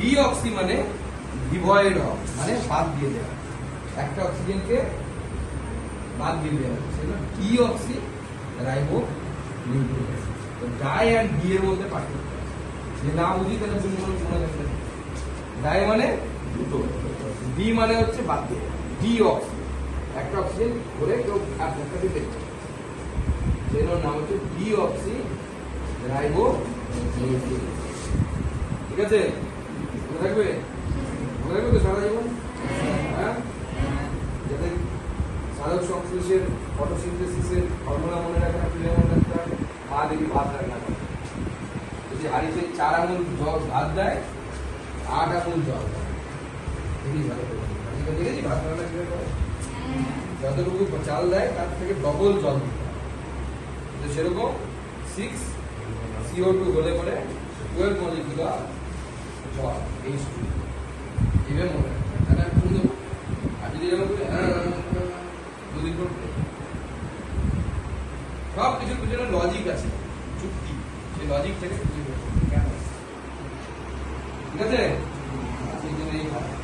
Deoxy মানে devoid of মানে বাদ দিয়ে দেওয়া। একটা অক্সিজেনকে বাদ দিয়ে দেওয়া সেটা ডিঅক্সি রাইবো নিউক্লিক অ্যাসিড তো ডাই অ্যান্ড ডি এর মধ্যে পার্থক্য যে না বুঝি তাহলে তুমি মনে মনে রাখবে ডাই মানে দুটো। ডি মানে হচ্ছে বাদ দিয়ে ডি অক্সি একটা অক্সিজেন ধরে কেউ আর একটা দিতে সেটার নাম হচ্ছে ডি অক্সি রাইবো নিউক্লিক ঠিক আছে? থাকবে? থাকবে তো সারা জীবন? হ্যাঁ? যাতে সাধক সংশ্লেষের ফটোসিনথেসিসের ফর্মুলা মনে রাখা রাখতে হবে মা দেখি ভাত রান্না করে যদি হাড়িতে চার আঙুল জল ভাত দেয়, আট আঙুল জল দেয়। ভালো দেখেছি ভাত রান্না করে? যতটুকু চাল দেয়, তার থেকে ডবল জল দিতে সেরকম সিক্স সিও টু হলে পরে টুয়েলভ মলিকুলার জল এই টু এভাবে মনে। তাহলে আমি শুনে দেবো আর যদি এরকম করে পর সব কিছুর পিছনে লজিক আছে। যুক্তি সেই লজিক থেকে। কেন? ঠিক আছে?